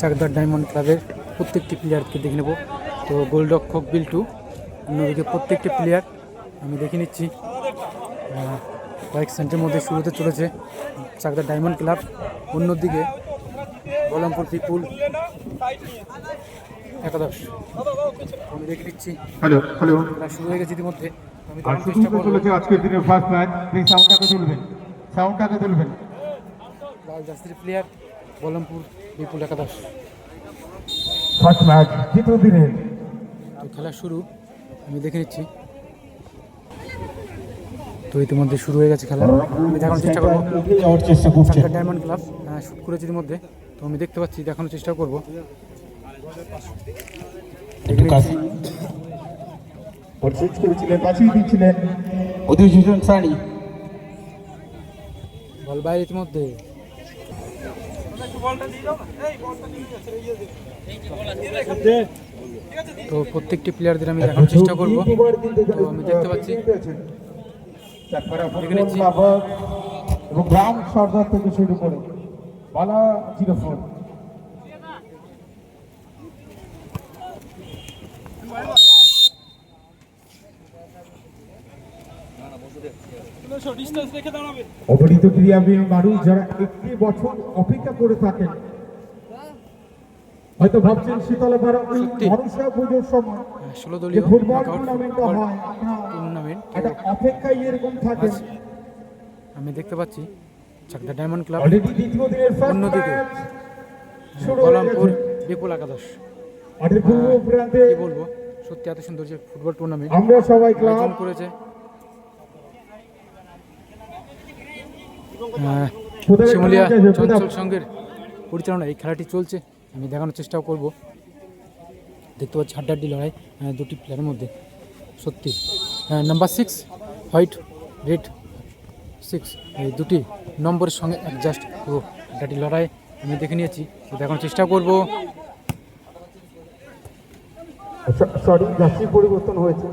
চাকদার diamond ক্লাবের প্রত্যেকটি প্লেয়ারকে দেখে নেব। তো গোলরক্ষক বিল্টু অন্যদিকে প্রত্যেকটি প্লেয়ার আমি দেখে নিচ্ছি। কয়েক সেন্টের মধ্যে শুরু হতে চলেছে চাকদার ডায়মন্ড ক্লাব। অন্যদিকে বলমপুর পিপুল একাদশ। আমি দেখে নিচ্ছি। হ্যালো হ্যালো শুরু হয়ে গেছে ইতিমধ্যে। আমি চেষ্টা করব। আজকের দিনের ফার্স্ট ম্যাচ সাউন্ডটাকে তুলবেন। সাউন্ডটাকে তুলবেন। লাল জার্সির প্লেয়ার বলমপুর বিপুল একাদশ। দ্বিতীয় দিনের তো খেলা শুরু আমি দেখে নিচ্ছি। তো ইতিমধ্যে শুরু হয়ে গেছে খেলা। আমি দেখানোর চেষ্টা করব। ডায়মন্ড ক্লাব শ্যুট করেছে ইতিমধ্যে। তো আমি দেখতে পাচ্ছি দেখানোর চেষ্টা করব। বল বাইরে ইতিমধ্যে। তো প্রত্যেকটি প্লেয়ারদের আমি দেখানোর চেষ্টা করব। তো আমি দেখতে পাচ্ছি। এবং গ্রাম সর্দার থেকে শুরু করে। বালা জিরো ফোর অবহিত ক্রীড়াবিদ মানুষ যারা একটি বছর অপেক্ষা করে থাকেন। হয়তো ভাবছেন শীতলপাড়া ওই সত্যি। ভরসা পুজোর সময় যে ফুটবল knockout হয় টুর্নামেন্ট একটা অপেক্ষায় এরকম থাকেন। আচ্ছা। আমি দেখতে পাচ্ছি চাকদা ডায়মন্ড ক্লাব। অন্যদিকে। হয়ে বিপুল কি বলব? সত্যি এত সুন্দর যে ফুটবল টুর্নামেন্ট আমরা সবাই ক্লাব আয়োজন করেছে আহ, কোথায় শিমুলিয়া চঞ্চল? সঙ্গের পরিচালনা এই খেলাটি চলছে। আমি দেখানোর চেষ্টাও করব। দেখতে পাচ্ছি হাড্ডাড্ডি লড়াই দুটি প্লেয়ারের মধ্যে। সত্যি। Number six white red six এই দুটি নম্বরের সঙ্গে অ্যাডজাস্ট পুরো হাড্ডাড্ডি লড়াই আমি দেখে নিয়েছি। তো দেখানোর চেষ্টা করব। সরি যাত্রী পরিবর্তন হয়েছে।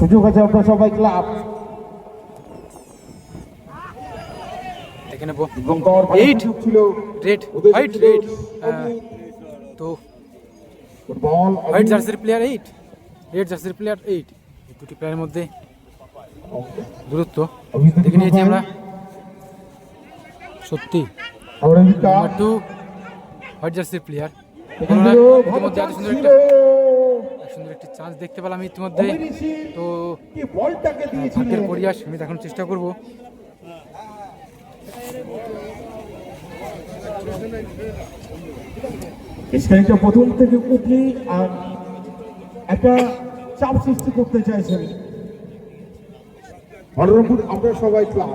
সুযোগ আছে আপনার সবাই ক্লাব Eight. সুযোগ ছিল। Red white red. তো বল হোয়াইট জার্সির প্লেয়ার এইট রেড জার্সির প্লেয়ার এইট এই দুটি প্লেয়ারের মধ্যে দূরত্ব দেখে নিয়েছি। আমরা। সত্যি। টু হোয়াইট জার্সির প্লেয়ার এখান ইতিমধ্যে এত সুন্দর একটা এত সুন্দর একটি চান্স দেখতে পেলাম ইতিমধ্যে। তো কি বলটাকে আহ, দিয়েছিলেন ভাগ্যের পরিয়াস আমি দেখানোর চেষ্টা করব। প্রথম থেকে উঠলি আর একটা চাপ সৃষ্টি করতে চাইছেন। বলরামপুর আমরা সবাই ক্লাব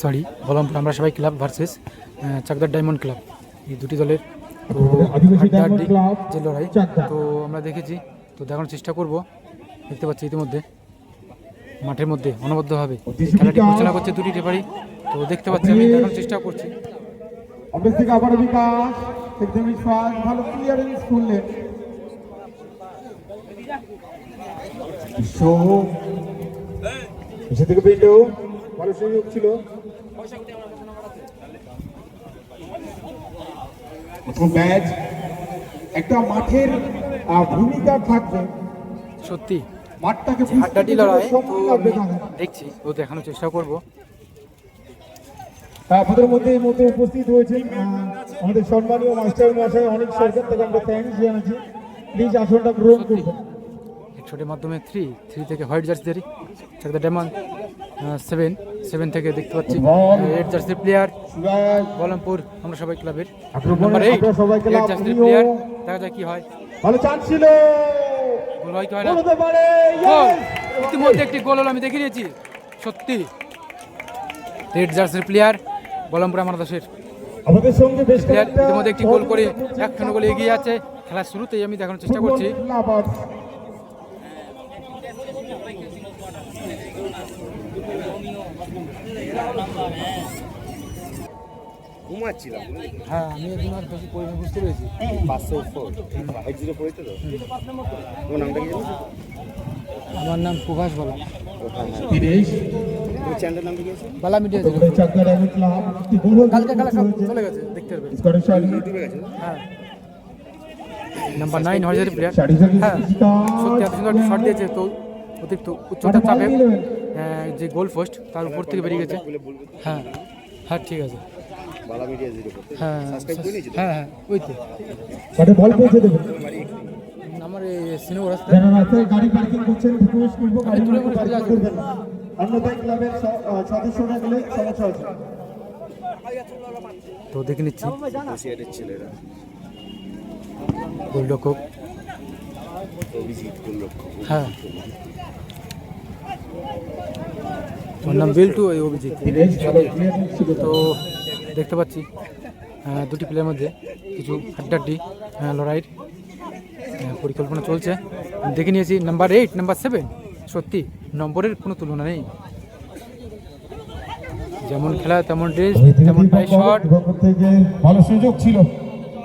সরি বললাম আমরা সবাই ক্লাব ভার্সেস চাকদার ডায়মন্ড ক্লাব এই দুটি দলের তো হাড্ডাহাড্ডি যে লড়াই তো আমরা দেখেছি তো দেখানোর চেষ্টা করব। দেখতে পাচ্ছি ইতিমধ্যে মাঠের মধ্যে অনবদ্যভাবে খেলাটি পরিচালনা করছে দুটি রেফারি তো দেখতে পাচ্ছি আমি দেখানোর চেষ্টা করছি। অফিস থেকে আবার বিকাশ। একদম বিশ্বাস ভালো ক্লিয়ারেন্স করলেন থেকে ভালো সুযোগ ছিল প্রথম ম্যাচ একটা মাঠের ভূমিকা থাকবে। সত্যি। মাঠটাকে হাড্ডাটি লড়াই। দেখছি ও দেখানোর চেষ্টা করব। আপনাদের মধ্যে এই মধ্যে উপস্থিত হয়েছেন আমাদের সম্মানীয় মাস্টার মশাই অনেক সরকার থেকে আমরা থ্যাংকস জানাচ্ছি। প্লিজ আসনটা গ্রহণ করবেন হেডশটের মাধ্যমে থ্রি থ্রি থেকে হোয়াইট জার্সি দেরি চাকদার ডায়মন্ড সেভেন সেভেন থেকে দেখতে পাচ্ছি। রেড জার্সির প্লেয়ার সুরাজ বলরামপুর আমরা সবাই ক্লাবের নাম্বার এইট জার্সির প্লেয়ার দেখা যাক কি হয়। ভালো চান্স ছিল। গোল হয় কি হয় না! ইতিমধ্যে একটি গোল হলো আমি দেখে নিয়েছি সত্যি। রেড জার্সির প্লেয়ার বলরামপুর আমার দাসের। আমাদের সঙ্গে বেশ ইতিমধ্যে একটি গোল করে সহযোগিতা এক গোলে এগিয়ে আছে। খেলার শুরুতেই আমি দেখানোর চেষ্টা করছি। ঘুমাচ্ছিলাম হ্যাঁ আমি একদিন আর বেশি পরিমাণ বুঝতে পেরেছি। পাঁচশো ফোর ফাইভ জিরো পড়েছে তো? তোমার নামটা কি আমার নাম প্রভাস বলা। বালা। মিডিয়া কালকে খেলা সব চলে গেছে দেখতে পারবে। হ্যাঁ। নাম্বার নাইন হরিজারি প্লেয়ার হ্যাঁ। সত্যি এত সুন্দর শট দিয়েছে তো অতিরিক্ত চাপে। হ্যাঁ, যে গোল পোস্ট তার উপর থেকে বেরিয়ে গেছে। হ্যাঁ। হ্যাঁ ঠিক আছে বালা মিডিয়া জিরো করতে হ্যাঁ সাবস্ক্রাইব করে নিয়েছি তো? হ্যাঁ হ্যাঁ ওই তো। বল পৌঁছে দেবেন আমার সিনেমা রাস্তা। যারা রাস্তায় গাড়ি পার্কিং করছেন রিকোয়েস্ট করব গাড়ি পার্কিং করবেন না। অন্যথায় ক্লাবের সদস্যরা গেলে সমস্যা আছে তো দেখে নিচ্ছি। ছেলেরা। গোলরক্ষক। অভিজিৎ হ্যাঁ। ওর নাম বিল্টু অভিজিৎ। তো দেখতে পাচ্ছি দুটি প্লেয়ারের মধ্যে কিছু হাড্ডাড্ডি লড়াইয়ের পরিকল্পনা চলছে। দেখে নিয়েছি নাম্বার এইট নাম্বার সেভেন সত্যি নম্বরের কোনো তুলনা নেই। যেমন খেলা তেমন ড্রেস তেমন শট ভালো সুযোগ ছিল।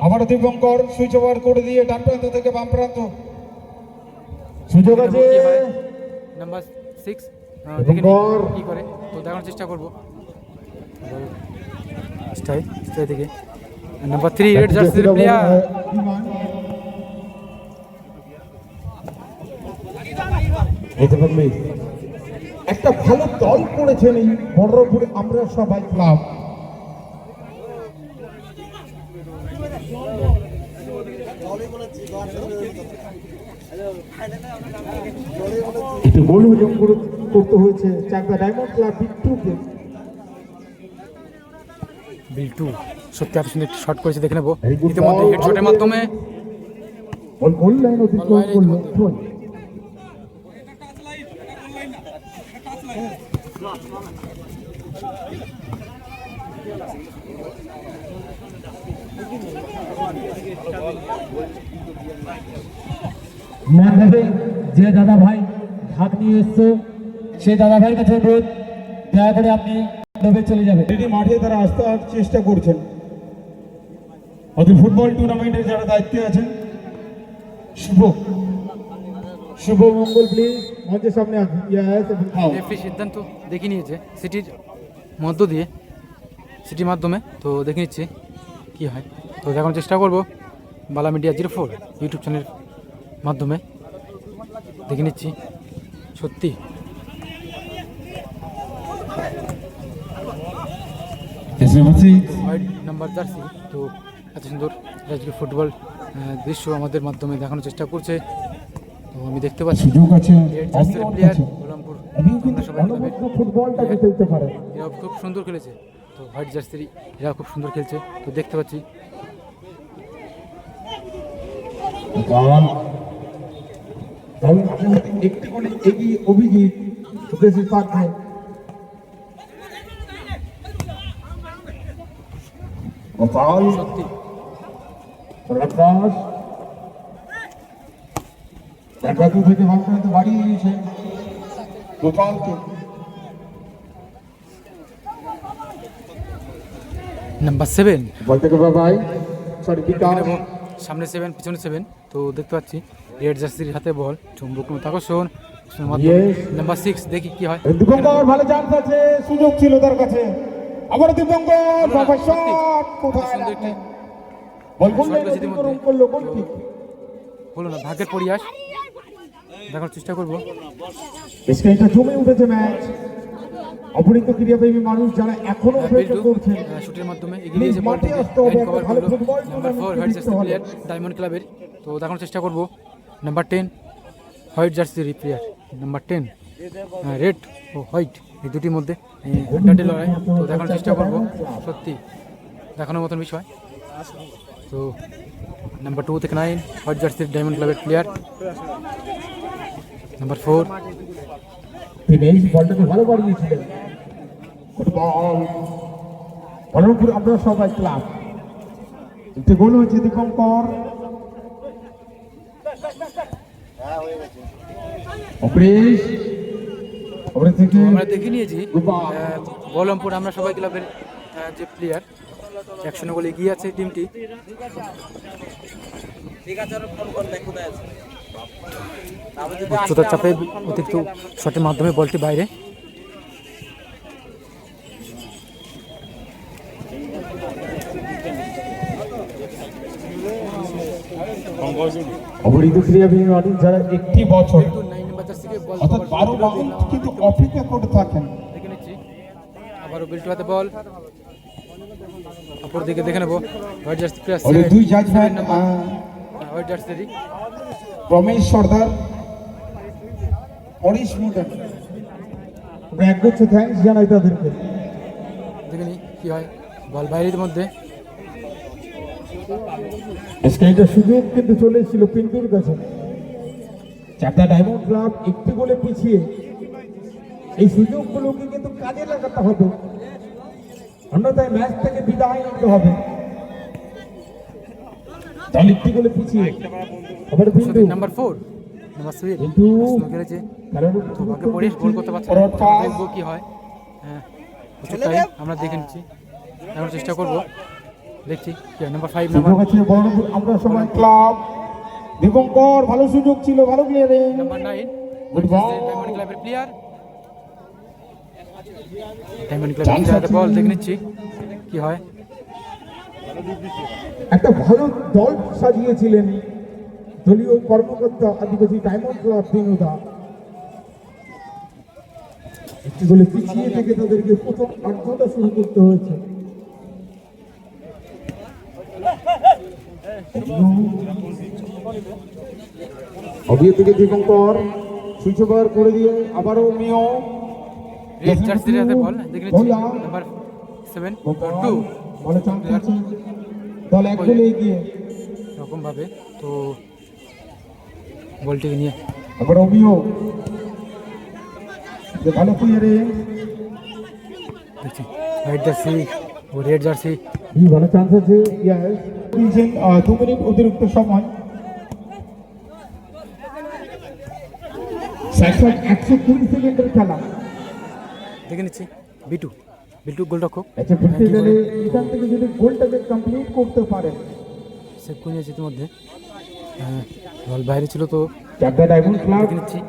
আবারও দিবঙ্কর সুইচ ওভার করে দিয়ে ডান প্রান্ত থেকে বাম প্রান্ত। সুযোগ আছে। নাম্বার সিক্স দেখে কী করে। তো দেখানোর চেষ্টা করব। স্টাই স্টাই থেকে নাম্বার থ্রি রেড জার্সির প্লেয়ার একটা ভালো দল করেছেন এই বড়পুরে আমরা সবাই ক্লাব। একটু গোল হজম করে- করতে হয়েছে চাকদা ডায়মন্ড ক্লাব বিট্টুকে। বিল্টু সত্যি এত সুন্দর শট করেছে দেখে নেব। ইতিমধ্যে. হেডশটের মাধ্যমে যে দাদা ভাই ঢাক নিয়ে এসছো সেই দাদা ভাইয়ের কাছে অনুরোধ। দয়া করে আপনি ডবে চলে যাবেন প্রতিটি মাঠে তারা আসতে চেষ্টা করছেন। ওদের ফুটবল টুর্নামেন্টের যারা দায়িত্বে আছেন শুভ। শুভ মঙ্গল প্লিজ মঞ্চের সামনে আসুন Yes, এবং out. রেফারি সিদ্ধান্ত দেখে নিয়েছে। সিটির মধ্য দিয়ে সিটির মাধ্যমে তো দেখে নিচ্ছি কী হয়। তো দেখানোর চেষ্টা করব। বালা মিডিয়া জিরো ফোর ইউটিউব চ্যানেলের মাধ্যমে। দেখে নিচ্ছি। সত্যি। নাম্বার জার্সি তো এত সুন্দর রাজকীয় ফুটবল দৃশ্য আমাদের মাধ্যমে দেখানোর চেষ্টা করছে। তো আমি দেখতে পাচ্ছি। প্লেয়ার। গোলামপুর এরা খুব সুন্দর খেলেছে। তো হোয়াইট জার্সির এরা খুব সুন্দর খেলছে। তো দেখতে পাচ্ছি। একটি করে এগিয়ে অভিজিৎ সত্যি প্রকাশ। একাদু থেকে বাড়িয়ে দিয়েছে গোপালকে। নাম্বার সেভেন বল থেকে বাবাই সরি বিকাশ। সামনে সেভেন পিছনে সেভেন তো দেখতে পাচ্ছি রেড জার্সির হাতে বল। চুম্বক মতো আকর্ষণ নাম্বার সিক্স দেখি কি হয়। ভালো চান্স আছে সুযোগ ছিল তার কাছে। আবার দীপঙ্কর বাবা সত্যি। শট কোথায় বল। করল কিক না ভাগ্যের পরিয়াস দেখার চেষ্টা করব। খানিকটা জমে উঠেছে ম্যাচ। অপরিত ক্রীড়াপ্রেমী মানুষ যারা এখনও অপেক্ষা বিল্টু করছেন। শুটের মাধ্যমে এগিয়ে হবে, একটা কভার ভালো football number four tournament white jersey player Diamond ক্লাবের তো দেখানোর চেষ্টা করব। নাম্বার টেন হোয়াইট জার্সির প্লেয়ার নাম্বার টেন রেড ও হোয়াইট এই দুটির মধ্যে হাড্ডাহাড্ডি লড়াই। তো দেখানোর চেষ্টা করব। সত্যি দেখানোর মতন বিষয়। তো নাম্বার টু থেকে নাইন হোয়াইট জার্সির ডায়মন্ড ক্লাবের প্লেয়ার নাম্বার ফোর বলটাকে ভালো আমরা সবাই ক্লাব একটি গোল হয়েছে দীপঙ্কর। অপরেশ অপরেশ আমরা দেখে নিয়েছি। বাহ। আমরা সবাই ক্লাবের যে প্লেয়ার একশো বলে এগিয়ে আছে টিমটি। উচ্চতার চাপে অতিরিক্ত শটের মাধ্যমে বলটি বাইরে। অবহিত ক্রীড়াবিদ অনেক যারা একটি বছর নাইন নাম্বার জার্সিকে বল অর্থাৎ বারো কিন্তু অপেক্ষা করে থাকেন। দেখে নিচ্ছি। আবারও বিল্টু হাতে বল। অপর দিকে দেখে নেব। হোয়াইট জার্সি প্লেয়ার দুই হোয়াইট জার্সি রমেশ সর্দার হরিশ মুন্ডা আমরা থ্যাঙ্কস জানাই তাদেরকে। দেখে নি কি হয়। বল বাইরের মধ্যে। একটা সুযোগ কিন্তু চলে এসেছিল পিন্টুর কাছে। চারটা ডায়মন্ড ক্লাব একটি গোলে পিছিয়ে। এই সুযোগগুলোকে কিন্তু কাজে লাগাতে হবে। অন্যথায় ম্যাচ থেকে বিদায় নিতে হবে। দল একটি গোলে পিছিয়ে। আবার Pintu number four number three কিন্তু খেলেছে কারণ তো বাকি গোল করতে পারছে। দেখব কি হয়। হ্যাঁ আমরা দেখে নিচ্ছি। এখন চেষ্টা করব। দেখছি। নাম্বার ফাইভ নাম্বার আমরা সবাই ক্লাব দীপঙ্কর ভালো সুযোগ ছিল ভালো প্লেয়ারিং number nine Good ball. Diamond ক্লাবের প্লেয়ার ডায়মন্ড ক্লাবের প্লেয়ার বল দেখে নিচ্ছি। কি হয়? একটা ভালো দল সাজিয়েছিলেন দলীয় কর্মকর্তা আদিবাসী ডায়মন্ড ক্লাব দিনুদা একটি বলে পিছিয়ে থেকে তাদেরকে প্রথম আর্ধটা শুরু করতে হয়েছে। অবিয়ে থেকে দীপঙ্কর সুইচ ওভার করে দিয়ে আবারও মিও। রেড জার্সির হাতে বল দেখে নাম্বার সেভেন টু বলে চান্স আছে দল এক গোলে এগিয়ে। এরকমভাবে তো বলটিকে নিয়ে। আবার অমিও যে ভালো প্লেয়ারে দেখছি হোয়াইট জার্সি ও রেড জার্সি ভালো চান্স আছে ইয়াস দিয়েছেন দু মিনিট অতিরিক্ত সময়। একশো কুড়ি সেকেন্ডের খেলা। দেখে নিচ্ছি। বিটু বিটু গোলরক্ষক আচ্ছা গেলে এখান থেকে যদি গোলটাকে কমপ্লিট করতে পারে। সেভ করে নিয়েছে ইতিমধ্যে। হ্যাঁ, বল বাইরে ছিল তো। ডায়মন্ড ক্লাব দেখে নিচ্ছি।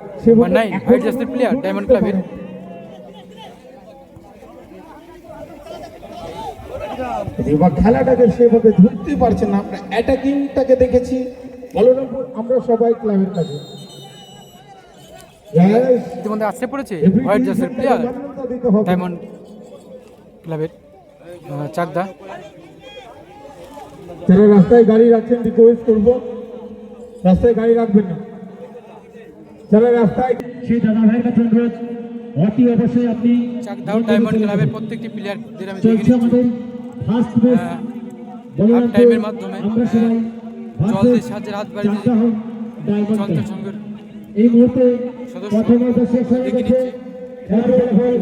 হোয়াইট জার্সির প্লেয়ার ডায়মন্ড ক্লাবের এবার খেলাটাকে সেভাবে ধরতে পারছে না। আমরা অ্যাটাকিংটাকে দেখেছি। বলরামপুর আমরা সবাই ক্লাবের কাছে। ইতিমধ্যে আসতে পড়েছে হোয়াইট জার্সির প্লেয়ার ডায়মন্ড ক্লাবের চাকদা। যারা রাস্তায় গাড়ি রাখছেন রিকোয়েস্ট করব। রাস্তায় গাড়ি রাখবেন না। যারা রাস্তায় সেই দাদা ভাইয়ের কাছে অনুরোধ অতি অবশ্যই আপনি চাকদাও ডায়মন্ড ক্লাবের প্রত্যেকটি প্লেয়ারদের আমি দেখে আমাদের ফার্স্ট বেস হাফ টাইমের মাধ্যমে সবাই জলদের সাহায্যে হাত বাড়িয়ে সঙ্গে এই মুহূর্তে সদস্য প্রথম শেষ হয়ে গেছে। হয়ে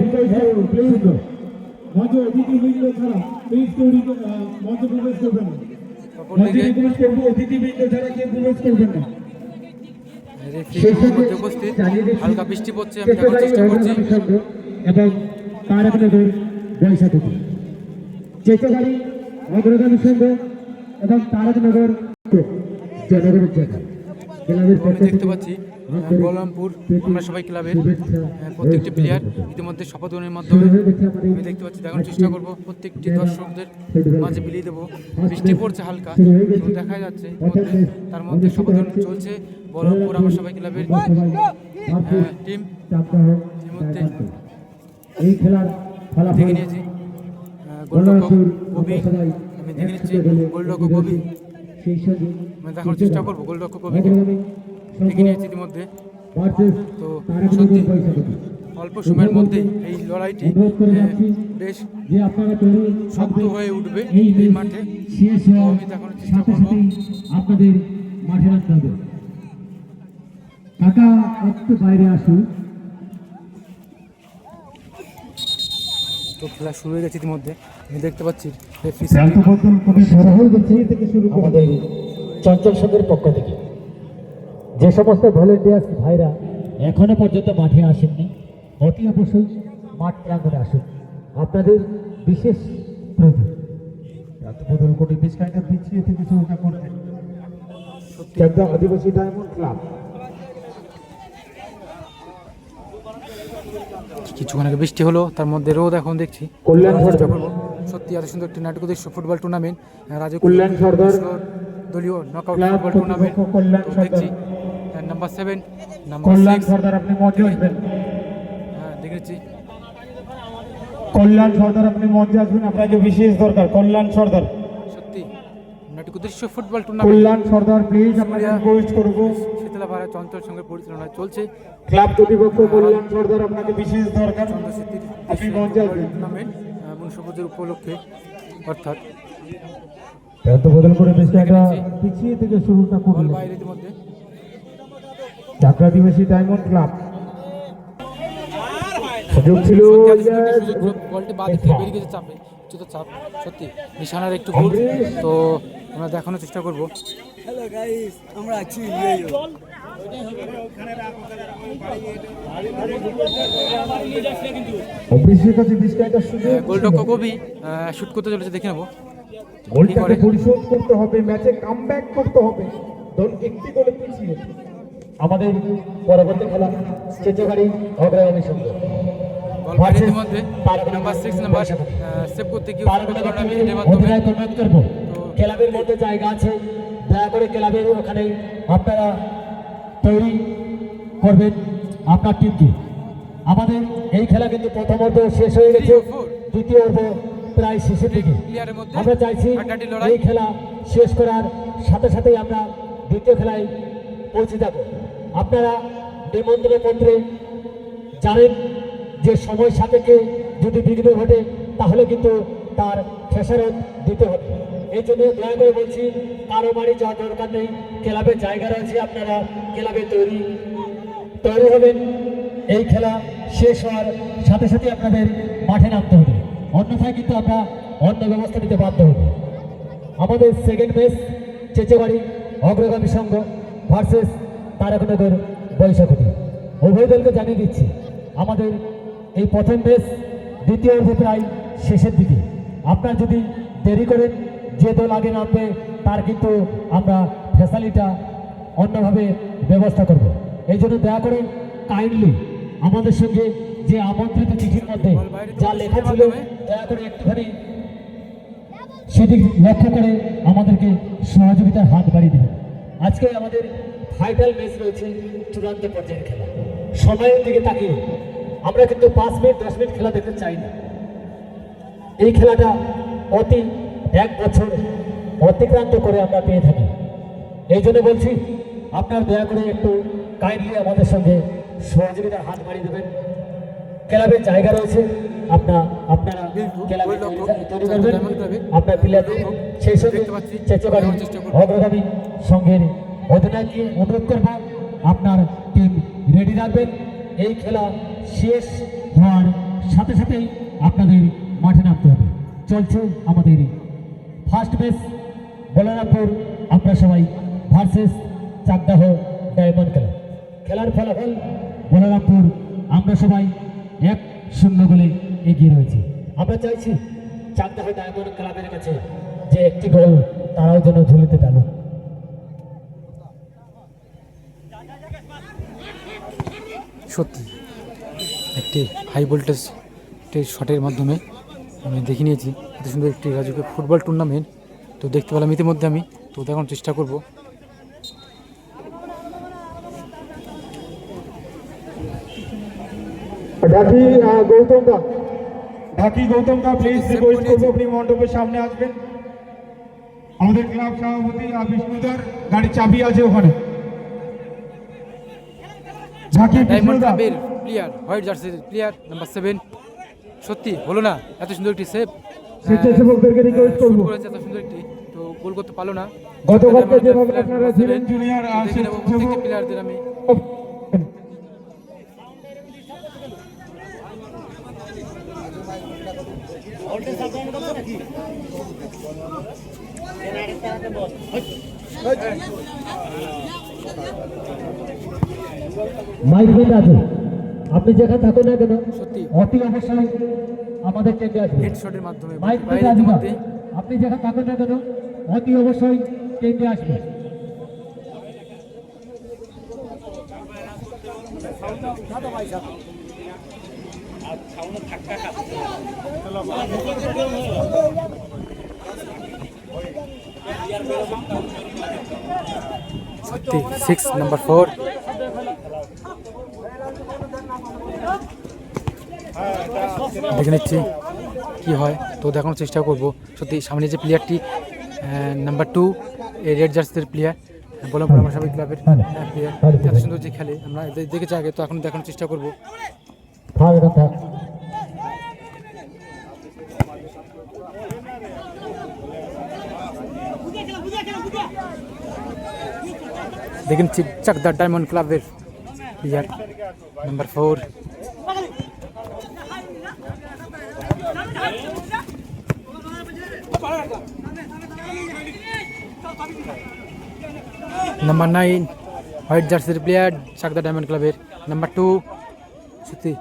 মঞ্চ অতিথি বৃন্দ ছাড়া প্লিজ কেউ মঞ্চ প্রবেশ করবেন না। উপস্থিত হালকা বৃষ্টি পড়ছে এবং বৈশাখী। চেতগাড়ি অগ্রগামী সংঘ এবং তারকনগর জনগণের জায়গা। দেখতে পাচ্ছি বলরামপুর আমরা সবাই ক্লাবের প্রত্যেকটি প্লেয়ার ইতিমধ্যে শপথ গ্রহণের মাধ্যমে আমি দেখতে পাচ্ছি দেখানোর চেষ্টা করব প্রত্যেকটি দর্শকদের মাঝে বিলিয়ে দেবো। বৃষ্টি পড়ছে হালকা দেখা যাচ্ছে তার মধ্যে শপথ গ্রহণ চলছে। বলরামপুর আমরা সবাই ক্লাবের টিম। এই খেলার দেখে নিয়েছি। গোলরক্ষক কবি আমি দেখে নিচ্ছি গোলরক্ষক কবি আমি দেখানোর চেষ্টা করব গোলরক্ষক কবিকে দেখে নিয়েছি ইতিমধ্যে। তো সত্যি অল্প সময়ের মধ্যে এই লড়াইটি বেশ শক্ত হয়ে উঠবে এই মাঠে। তো আমি দেখানোর চেষ্টা করব। আপনাদের মাঠে রাখতে হবে। কাকা একটু বাইরে আসুন। তো খেলা শুরু হয়ে গেছে ইতিমধ্যে। আমি দেখতে পাচ্ছি বলছি থেকে শুরু করে আমাদের চঞ্চল সংঘের পক্ষ থেকে। যে সমস্ত ভলেন্টিয়ার্স ভাইরা এখনও পর্যন্ত মাঠে আসেননি অতি অবশ্যই মাঠ প্রাঙ্গণে আসুন। আপনাদের বিশেষ প্রয়োজন। প্রান্তপত্তন কোটি বেশ খানিকটা পিছিয়ে থেকে শুরুটা করবেন আদিবাসী ডায়মন্ড ক্লাব কিছুক্ষণ আগে বৃষ্টি হলো তার মধ্যে রোদ এখন দেখছি। কল্যাণ সত্যি এত সুন্দর একটি নাটক দৃশ্য ফুটবল টুর্নামেন্ট রাজু কল্যাণ সর্দার। দলীয় নকআউট ফুটবল টুর্নামেন্ট কল্যাণ তো সর্দার। দেখছি number seven number Kalyan six Sardar আপনি মঞ্চে আসবেন। হ্যাঁ দেখেছি। কল্যাণ সর্দার আপনি মঞ্চে আসবেন আপনাকে বিশেষ দরকার। কল্যাণ সর্দার। সত্যি নাটক দৃশ্য football tournament Kalyan Sardar please আপনাকে রিকোয়েস্ট করব। শীতলাপাড়া চঞ্চল সঙ্গে পরিচালনা চলছে। ক্লাব কর্তৃপক্ষ কল্যাণ সর্দার আপনাকে বিশেষ দরকার। টুর্নামেন্ট উপলক্ষে অর্থাৎ এত বদল করে বেশ একটা পিছিয়ে থেকে শুরুটা বল বাইরে ইতিমধ্যে। Dhaka Diamond club. সুযোগ ছিল বলটি বেরিয়ে গেছে চাপে চাপ সত্যি নিশানার একটু ভুল তো আমরা দেখানোর চেষ্টা করব। হ্যালো গাইস আমরা আছি একটা সুযোগ গোলরক্ষক কবি শুট করতে চলেছে দেখে নেব। গোলটাকে পরিশোধ করতে হবে ম্যাচে কামব্যাক করতে হবে। দল একটি গোলে পিছিয়ে। আমাদের পরবর্তী খেলা চেচেবাড়ি অগ্রগামী বাইরে ইতিমধ্যে নাম্বার সিক্স নাম্বার সেভ করতে গিয়ে ক্লাবের মধ্যে জায়গা আছে। দয়া করে ক্লাবের ওখানে আপনারা তৈরি করবেন আপনার টিমকে। আমাদের এই খেলা কিন্তু প্রথম অর্ধ শেষ হয়ে গেছে। দ্বিতীয় অর্ধ প্রায় শেষের দিকে। আমরা চাইছি এই খেলা শেষ করার সাথে সাথেই আমরা দ্বিতীয় খেলায় পৌঁছে যাব। আপনারা নিমন্ত্রণ পত্রে জানেন যে সময় সাপেক্ষে যদি বিঘ্ন ঘটে তাহলে কিন্তু তার খেসারত দিতে হবে। এই জন্য দয়া করে বলছি, কারও বাড়ি যাওয়ার দরকার নেই। ক্লাবের জায়গা রয়েছে আপনারা, ক্লাবে তৈরি তৈরি হবেন। এই খেলা শেষ হওয়ার সাথে সাথে আপনাদের মাঠে নামতে হবে। অন্যথায় কিন্তু আমরা অন্য ব্যবস্থা নিতে বাধ্য হব। আমাদের সেকেন্ড ম্যাচ চেচেবাড়ি, অগ্রগামী সংঘ ভার্সেস তারকনগর বৈশাখী উভয় দলকে জানিয়ে দিচ্ছি, আমাদের এই প্রথম ম্যাচ দ্বিতীয় অর্ধে প্রায় শেষের দিকে। আপনার যদি দেরি করেন যে দল আগে নামবে তার কিন্তু আমরা ফ্যাসালিটা অন্যভাবে ব্যবস্থা করব। এই জন্য দয়া করে কাইন্ডলি আমাদের সঙ্গে যে আমন্ত্রিত চিঠির মধ্যে যা লেখা ছিল, দয়া করে একটুখানি সেদিক লক্ষ্য করে আমাদেরকে সহযোগিতার হাত বাড়িয়ে দেবেন। আজকে আমাদের ফাইনাল ম্যাচ রয়েছে চূড়ান্ত পর্যায়ের খেলা। সময়ের দিকে তাকিয়ে আমরা কিন্তু পাঁচ মিনিট, দশ মিনিট খেলা দেখতে চাই না। এই খেলাটা অতি এক বছর অতিক্রান্ত করে আমরা পেয়ে থাকি। এই জন্য বলছি আপনার দয়া করে একটু কাইন্ডলি আমাদের সঙ্গে সহযোগিতার হাত বাড়িয়ে দেবেন। ক্লাবের জায়গা রয়েছে আপনার আপনারা ক্লাবে গোলরক্ষক, তৈরি করবেন। আপনার প্লেয়ারদের সেই সঙ্গে করব। অগ্রগামী সঙ্গের অধিনায়ককে অনুরোধ করব আপনার টিম রেডি রাখবেন। এই খেলা শেষ হওয়ার সাথে সাথেই আপনাদের মাঠে নামতে হবে। চলছে আমাদের ফার্স্ট ম্যাচ, বলরামপুর, আপনারা সবাই ভার্সেস চাকদাহ ডায়মন্ড খেলা। খেলার ফলাফল, বলরামপুর, আমরা সবাই এক শূন্য গোলে এগিয়ে রয়েছি। আমরা চাইছি চাকদাহ ডায়মন্ড ক্লাবের কাছে যে একটি গোল তারাও যেন ঝুলিতে পেল সত্যি, একটি হাই ভোল্টেজ শটের মাধ্যমে আমি দেখে নিয়েছি। এত সুন্দর একটি রাজুকে ফুটবল টুর্নামেন্ট তো দেখতে পেলাম ইতিমধ্যে আমি তো দেখানোর চেষ্টা করব। ঢাকি গৌতম দা ঢাকি গৌতম দা প্লিজ রিকোয়েস্ট করব আপনি মণ্ডপের সামনে আসবেন। আমাদের ক্লাব সভাপতি বিষ্ণুদার গাড়ির চাবি আছে ওখানে। ঝাঁকি ডায়মন্ড বিষ্ণুদা ক্লাবের প্লেয়ার হোয়াইট জার্সির প্লেয়ার নাম্বার সেভেন সত্যি হলো না এত সুন্দর একটি সেভ স্বেচ্ছাসেবকদেরকে request করব। করেছে এত সুন্দর একটি তো গোল করতে পারল না। গতকালকে যেভাবে আপনারা ছিলেন জুনিয়র প্রত্যেকটি প্লেয়ারদের আমি। মাইক বেদ আছে। আপনি যেখানে থাকুন না কেন সত্যি। অতি অবশ্যই আমাদের কেন্দ্রে আসবে। হেড শটের মাধ্যমে আছে আপনি যেখানে থাকুন না কেন অতি অবশ্যই কেন্দ্রে আসবে। সিক্স নাম্বার ফোর দেখে নিচ্ছি কি হয়। তো দেখানোর চেষ্টা করব। সত্যি, সামনে যে প্লেয়ারটি নাম্বার টু রেড জার্সির প্লেয়ার বললাম আমার সবাই ক্লাবের প্লেয়ার এত সুন্দর যে খেলে, আমরা দেখেছি আগে, তো এখন দেখানোর চেষ্টা করব। দেখেন থাক দেখে ডায়মন্ড ক্লাবের player number four number nine white জার্সির প্লেয়ার চাকদা ডায়মন্ড ক্লাবের নাম্বার টু সত্যি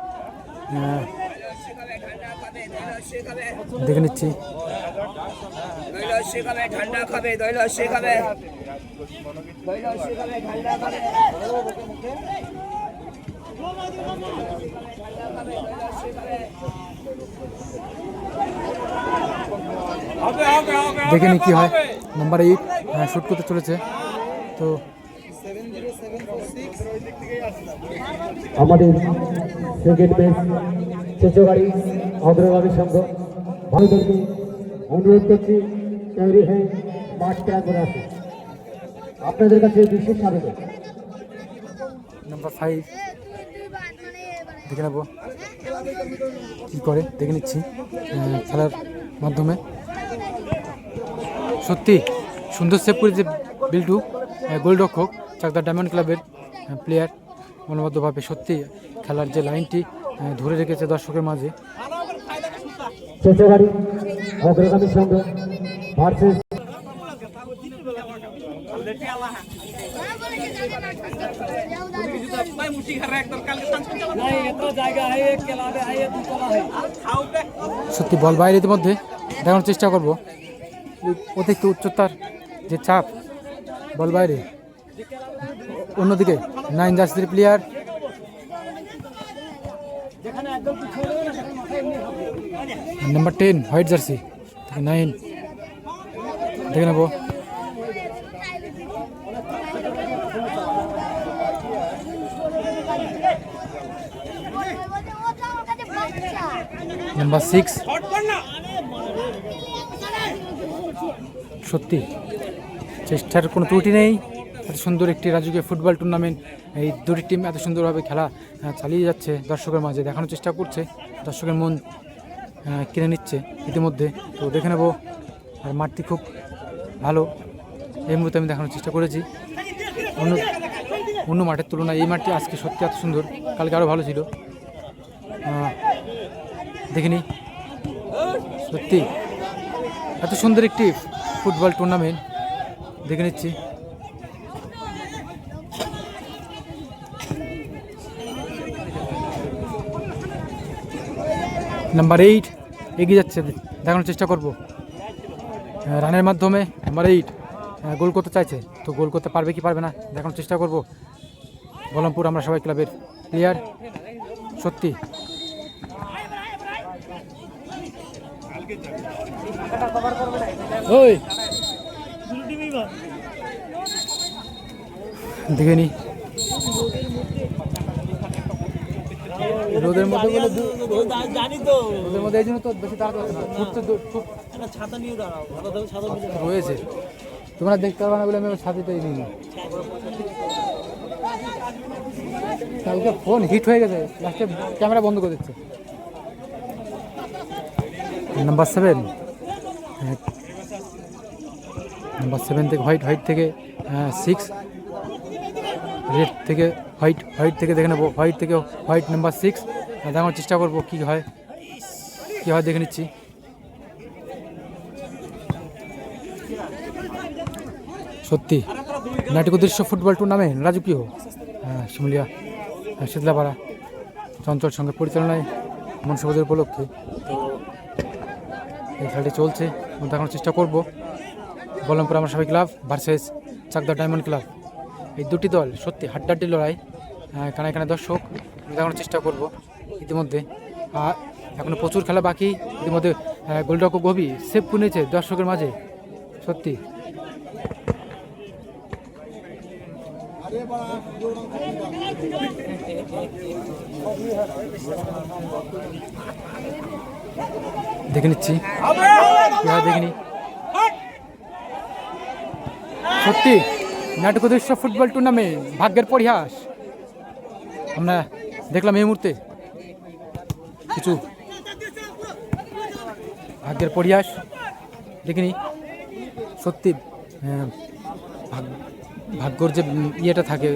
দেখে নিচ্ছি। ঠান্ডা দেখে নি কি হয়। নাম্বার এইট হ্যাঁ শ্যুট করতে চলেছে। তো আমাদের ক্রিকেট বেস চেচোগাড়ি অগ্রগামী সংঘ। ভারতকে অনুরোধ করছি তৈরি হয়ে মাঠ ত্যাগ করে আসুন। আপনাদের কাছে বিশেষ আবেদন। নাম্বার ফাইভ দেখে নেব। কী করে, দেখে নিচ্ছি খেলার মাধ্যমে। সত্যি, সুন্দর সেভ যে বিল্টু গোলরক্ষক, চাকদা ডায়মন্ড ক্লাবের প্লেয়ার মনোবদ্ধভাবে সত্যি খেলার যে লাইনটি ধরে রেখেছে দর্শকের মাঝে। অগ্রগামী সংঘ ভার্সেস সত্যি, বল বাইরে ইতিমধ্যে। দেখানোর চেষ্টা করব। অতিরিক্ত উচ্চতার যে চাপ, বল বাইরে। অন্যদিকে নাইন জার্সির player number ten white jersey nine দেখে নেব। নাম্বার সিক্স সত্যি, চেষ্টার কোনো ত্রুটি নেই। এত সুন্দর একটি রাজকীয় ফুটবল টুর্নামেন্ট এই দুটি টিম এত সুন্দরভাবে খেলা চালিয়ে যাচ্ছে দর্শকের মাঝে, দেখানোর চেষ্টা করছে। দর্শকের মন কিনে নিচ্ছে ইতিমধ্যে। তো দেখে নেব, আর মাঠটি খুব ভালো। এই মুহূর্তে আমি দেখানোর চেষ্টা করেছি। অন্য অন্য মাঠের তুলনায় এই মাঠটি আজকে সত্যি এত সুন্দর। কালকে আরও ভালো ছিল। দেখিনি সত্যি। এত সুন্দর একটি ফুটবল টুর্নামেন্ট দেখে নিচ্ছি। নাম্বার এইট এগিয়ে যাচ্ছে। দেখানোর চেষ্টা করব। রানের মাধ্যমে নাম্বার এইট গোল করতে চাইছে। তো গোল করতে পারবে কি পারবে না, দেখানোর চেষ্টা করব। বলমপুর আমরা সবাই ক্লাবের প্লেয়ার সত্যি। ওই। দেখে নি। রোদের মধ্যে জানি তো রোদের মধ্যে এই জন্য তো বেশি তাড়াতাড়ি না। ছাতা নিয়ে দাঁড়াও রয়েছে। তোমরা দেখতে পারবে না বলে আমি সাথেটাই নিই কালকে ফোন হিট হয়ে গেছে লাস্টে ক্যামেরা বন্ধ করে দিচ্ছে। Number seven. নাম্বার সেভেন থেকে হোয়াইট হোয়াইট থেকে সিক্স রেড থেকে হোয়াইট হোয়াইট থেকে দেখে নেব। হোয়াইট থেকে হোয়াইট নাম্বার সিক্স দেখানোর চেষ্টা করব কী হয় কী হয় দেখে নিচ্ছি। সত্যি নাটক দৃশ্য ফুটবল টুর্নামেন্ট রাজকীয়। হ্যাঁ শিমুলিয়া শীতলাপাড়া, চঞ্চল সঙ্গে পরিচালনায় মনসুবাদের উপলক্ষে। এই খেলাটি চলছে এবং দেখানোর চেষ্টা করব। বলরামপুর আমার সবাই club versus Chakdah Diamond club এই দুটি দল সত্যি হাড্ডাড্ডি লড়াই কানায় কানায় দর্শক দেখানোর চেষ্টা করব ইতিমধ্যে। আর এখনও প্রচুর খেলা বাকি, ইতিমধ্যে গোলরক্ষক গভি সেভ কুনেছে দর্শকের মাঝে, সত্যি। দেখে নিচ্ছি। দেখিনি সত্যি, নাটক দৃশ্য ফুটবল টুর্নামেন্ট ভাগ্যের পরিহাস। আমরা দেখলাম এই মুহূর্তে কিছু ভাগ্যের পরিহাস। দেখিনি সত্যি ভাগ- ভাগ্যর যে ইয়েটা থাকে,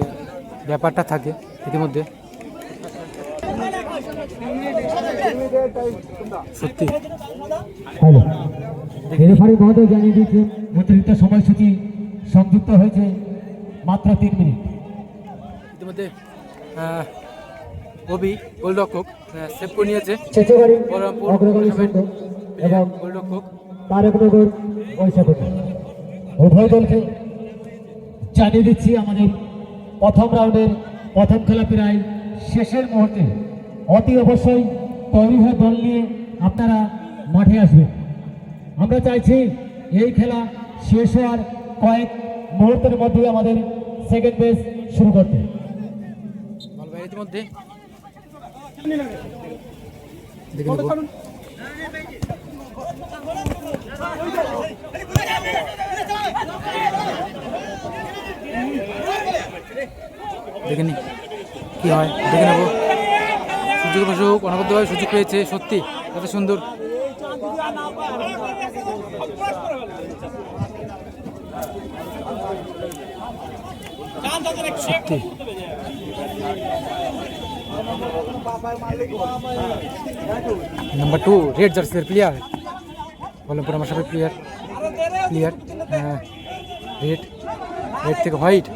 ব্যাপারটা থাকে ইতিমধ্যে। সত্যি। হ্যালো। রেফারি মহোদয় জানিয়ে দিয়েছেন অতিরিক্ত সময়সূচি সংযুক্ত হয়েছে মাত্র তিন মিনিট। ইতিমধ্যে অভি গোলরক্ষক সেভ করে নিয়েছে। গোলরক্ষক। তারকনগর বৈশাখী উভয় দলকে জানিয়ে দিচ্ছি আমাদের প্রথম রাউন্ডের প্রথম খেলা প্রায় শেষের মুহূর্তে অতি অবশ্যই তৈরি হয়ে দল নিয়ে আপনারা মাঠে আসবেন। আমরা চাইছি এই খেলা শেষ হওয়ার কয়েক মুহূর্তের মধ্যে আমাদের সেকেন্ড বেস শুরু করতে। বল ভাই ইতিমধ্যে। দেখে নেব। দেখে নি। কি হয়? দেখে নেব। সুযোগ বসুক অনবদ্যভাবে সুযোগ পেয়েছে, সত্যি, এত সুন্দর। সত্যি। নাম্বার টু রেড জার্সির প্লেয়ার বলমপুর আমার সাথে প্লেয়ার প্লেয়ার হ্যাঁ রেড রেড থেকে হোয়াইট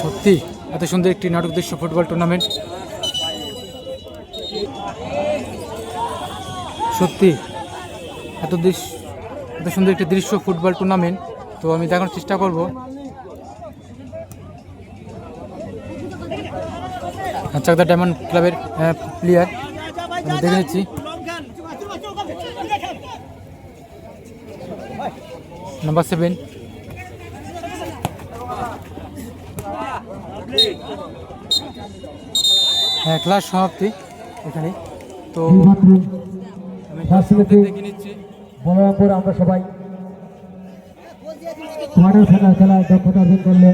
সত্যি, এত সুন্দর একটি নাটক দৃশ্য ফুটবল টুর্নামেন্ট সত্যি, এত দৃশ্য, এত সুন্দর একটি দৃশ্য ফুটবল টুর্নামেন্ট তো আমি দেখানোর চেষ্টা করব। চাকদা ডায়মন্ড ক্লাবের প্লেয়ার দেখে নিচ্ছি। নাম্বার সেভেন হ্যাঁ ক্লাস সমাপ্তি এখানে। তো দেখে নিচ্ছি। বলরামপুর আমরা সবাই কোয়ার্টার ফাইনাল খেলায় দক্ষতা অর্জন করলে।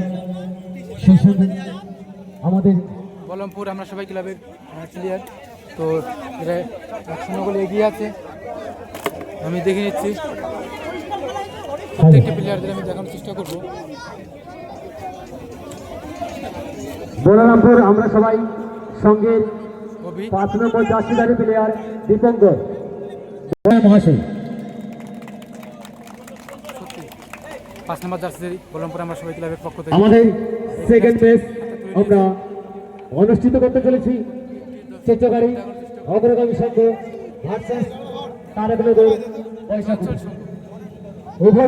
সেই সঙ্গে আমাদের বলমপুর আমরা সবাই ক্লাবের প্লেয়ার তো এরা এক শূন্য গোলে এগিয়ে আছে। আমি দেখে নিচ্ছি। প্রত্যেকটি প্লেয়ারদের আমি দেখানোর চেষ্টা করব। বলরামপুর আমরা সবাই সঙ্গে পাঁচ নম্বর জার্সিদারি প্লেয়ার দীপঙ্কর। মহাশয়। পাঁচ নম্বর জার্সি বলমপুর আমরা সবাই ক্লাবের পক্ষ থেকে আমাদের সেকেন্ড ম্যাচ আমরা অনুষ্ঠিত করতে চলেছি। চেচগাড়ি অগ্রগামী সংঘ ভার্সেস উভয়